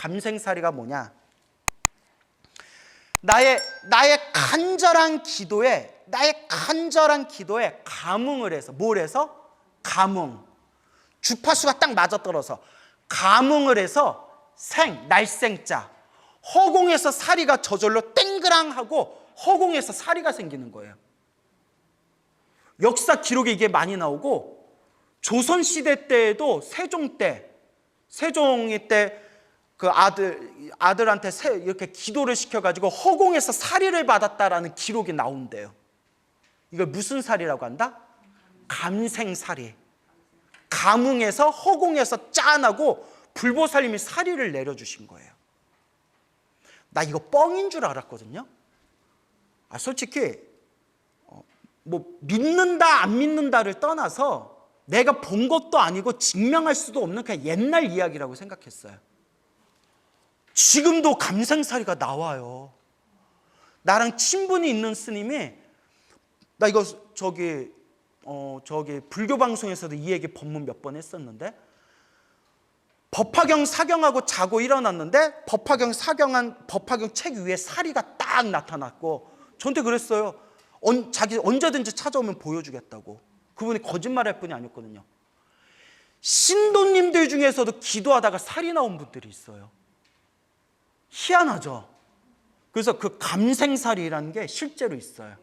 감생살이가 뭐냐? 나의 나의 간절한 기도에 나의 간절한 기도에 감흥을 해서 뭘 해서 감흥 주파수가 딱 맞아떨어서 감흥을 해서 생 날생자 허공에서 사리가 저절로 땡그랑하고 허공에서 사리가 생기는 거예요. 역사 기록에 이게 많이 나오고 조선 시대 때에도 세종 때 세종이 때 그 아들 아들한테 세- 이렇게 기도를 시켜 가지고 허공에서 사리를 받았다라는 기록이 나온대요. 이걸 무슨 사리라고 한다? 감생사리. 감흥에서 허공에서 짠하고 불보살님이 사리를 내려주신 거예요. 나 이거 뻥인 줄 알았거든요. 아 솔직히 어, 뭐 믿는다 안 믿는다를 떠나서 내가 본 것도 아니고 증명할 수도 없는 그냥 옛날 이야기라고 생각했어요. 지금도 감생사리가 나와요. 나랑 친분이 있는 스님이 나 이거 저기 어 저기 불교 방송에서도 이 얘기 법문 몇 번 했었는데 법화경 사경하고 자고 일어났는데 법화경 사경한 법화경 책 위에 사리가 딱 나타났고 저한테 그랬어요. 언, 자기 언제든지 찾아오면 보여주겠다고. 그분이 거짓말할 분이 아니었거든요. 신도님들 중에서도 기도하다가 살이 나온 분들이 있어요. 희한하죠. 그래서 그 감생살이라는 게 실제로 있어요.